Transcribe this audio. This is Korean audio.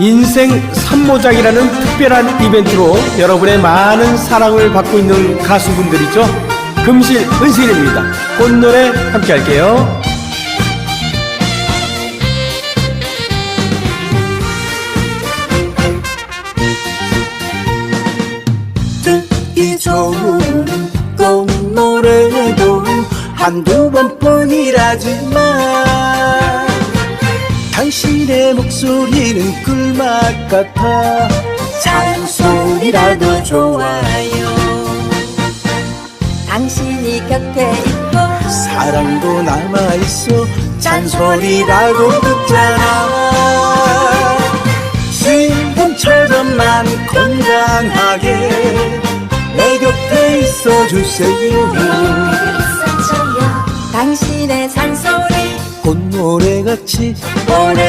인생 삼모작이라는 특별한 이벤트로 여러분의 많은 사랑을 받고 있는 가수분들이죠. 금실 은실입니다. 꽃노래 함께 할게요. 듣기 좋은 꽃노래도 한두 번뿐이라지만 당신의 목소리는 꿀맛 같아. 잔소리라도 좋아요. 당신이 곁에 있고 사랑도 남아있어 잔소리라고 듣잖아. 지금처럼만 건강하게 내 곁에 있어주세요. 당신의 잔소리 꽃노래같이 오래